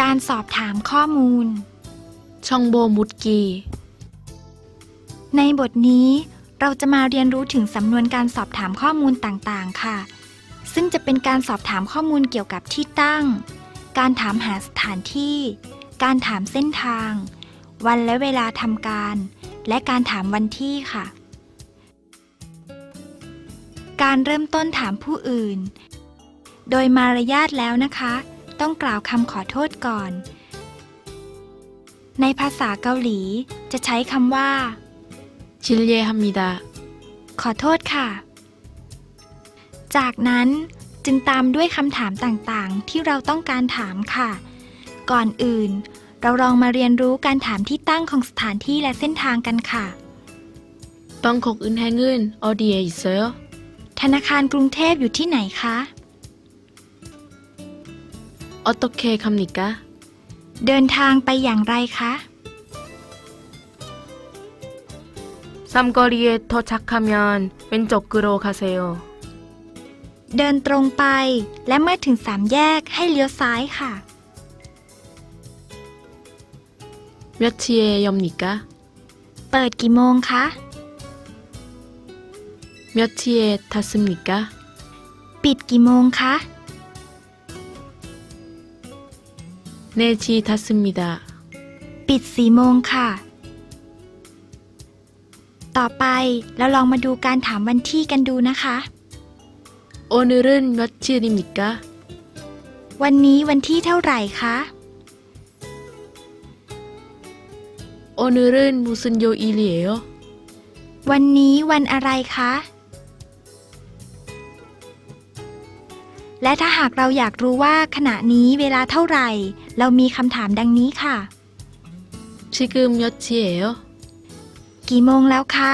การสอบถามข้อมูล ชองโบมุตกี ในบทนี้เราจะมาเรียนรู้ถึงสำนวนการสอบถามข้อมูลต่างๆ ค่ะ ซึ่งจะเป็นการสอบถามข้อมูลเกี่ยวกับที่ตั้ง การถามหาสถานที่ การถามเส้นทาง วันและเวลาทำการ และการถามวันที่ค่ะ การเริ่มต้นถามผู้อื่น โดยมารยาทแล้วนะคะ ต้องกล่าวคำขอโทษก่อน ในภาษาเกาหลีจะใช้คำว่าจิลเยฮัมมิดาขอโทษค่ะ จากนั้นจึงตามด้วยคำถามต่างๆ ที่เราต้องการถามค่ะ ก่อนอื่น เราลองมาเรียนรู้การถามที่ตั้งของสถานที่และเส้นทางกันค่ะบังกอกอึนแฮงเงินออดีเอเซอธนาคารกรุงเทพอยู่ที่ไหนคะ ออโตเคคำนิกะ เดินทางไปอย่างไรคะซัมกอรีเอทอชักคามยอนเป็นจกกุโรคาเซโอเดินตรงไปและเมื่อถึงสามแยกให้เลี้ยวซ้ายค่ะเวชเชียยอมนิกะ เปิดกี่โมงคะเวชเชียทัสมิกะ ปิดกี่โมงคะ 4시 닫습니다. ปิดสี่โมงค่ะ ต่อไปเราลองมาดูการถามวันที่กันดูนะคะ 오늘은 며칠입니까? วันนี้วันที่เท่าไหร่คะ 오늘은 무슨 요일이에요? วันนี้วันอะไรคะ และถ้าหากเราอยากรู้ว่าขณะนี้เวลาเท่าไหร่ เรามีคำถามดังนี้ค่ะ 지금 몇 시예요? กี่โมงแล้วคะ